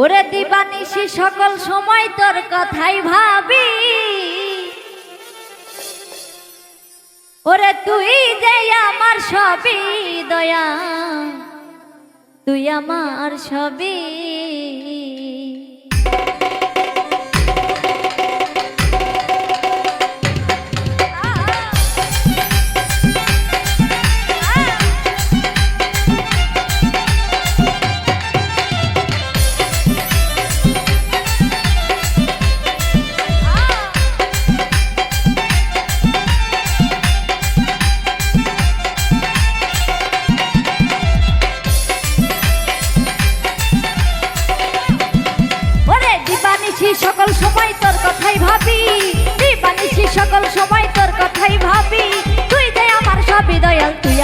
ওরে দিবানিশি, সকল সময় তোর কথাই ভাবি। ওরে তুই যে আমার সবই দয়া, তুই আমার সবই।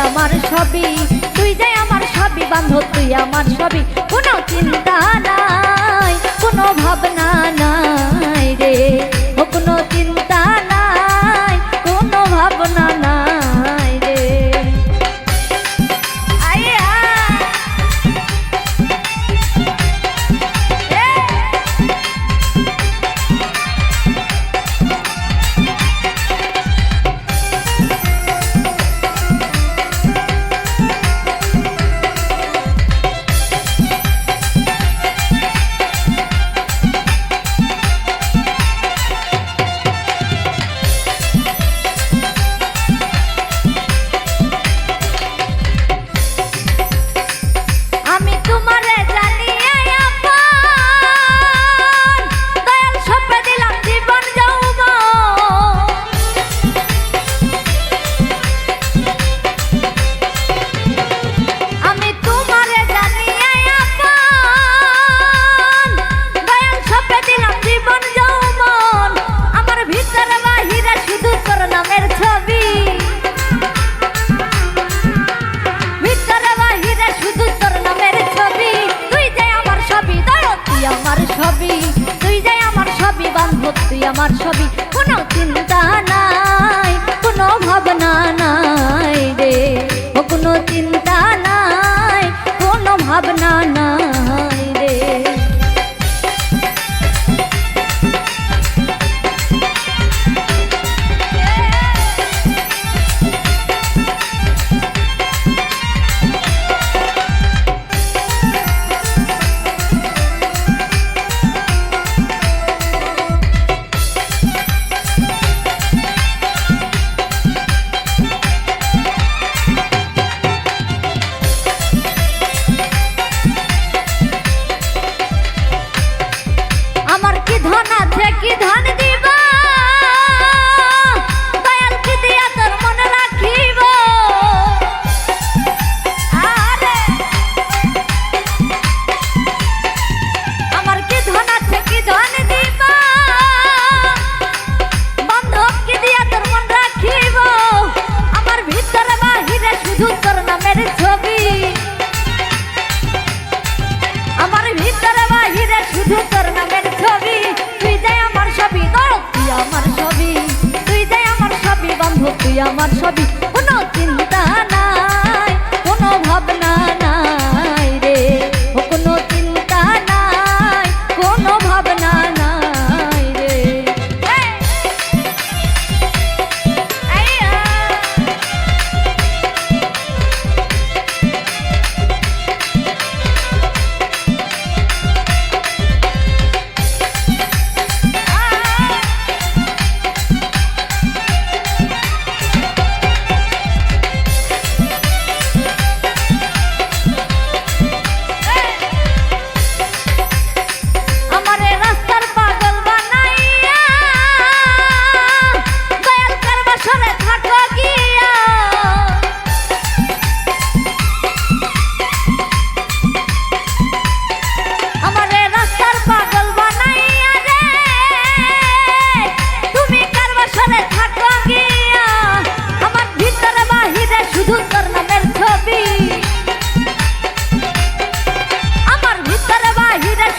আমার সবই তুই যাই আমার সবই বান্ধব, তুই আমার সবই কোনো চিন্তা নাই, কোনো ভাবনা নাই রে। আমার সবই। কোনো চিন্তা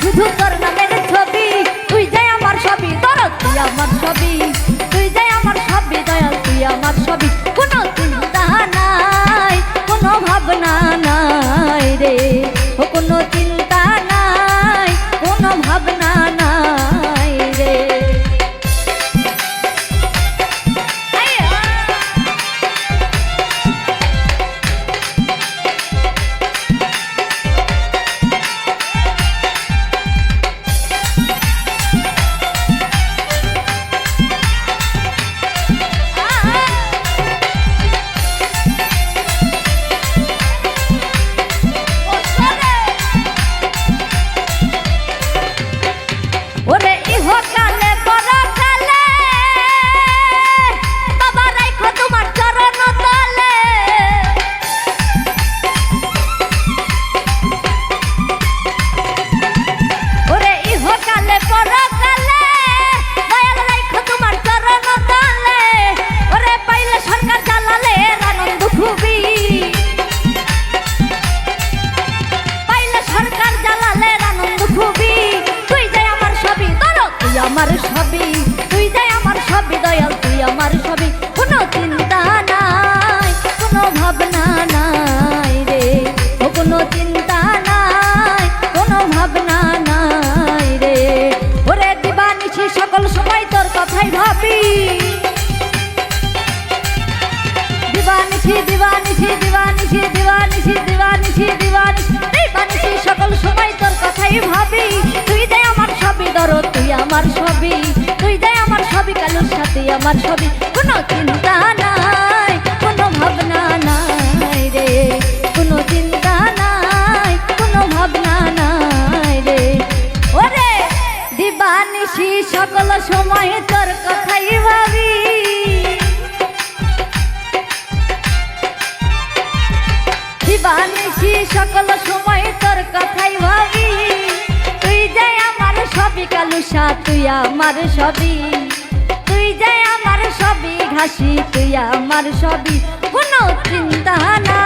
শুধু তোর নামের ছবি, তুই যে আমার ছবি তোর তুই আমার ছবি। তুই যে আমার সবই দয়াল তুই আমার ছবি। কোনো চিন্তা নাই, কোনো ভাবনা নাই রে। ও কোনো সকল সময় কথাই ভাবি। তুই আমার সবই ধরো, তুই আমার সাথে আমার সবই কোনো চিন্তা নিশি সকল সময় তোর কথাই ভাবি। তুই যাই আমার সবই কালুসা তুই আমার সবই। তুই যাই আমার সবই ঘাসি, তুই আমার সবই। কোনো চিন্তা না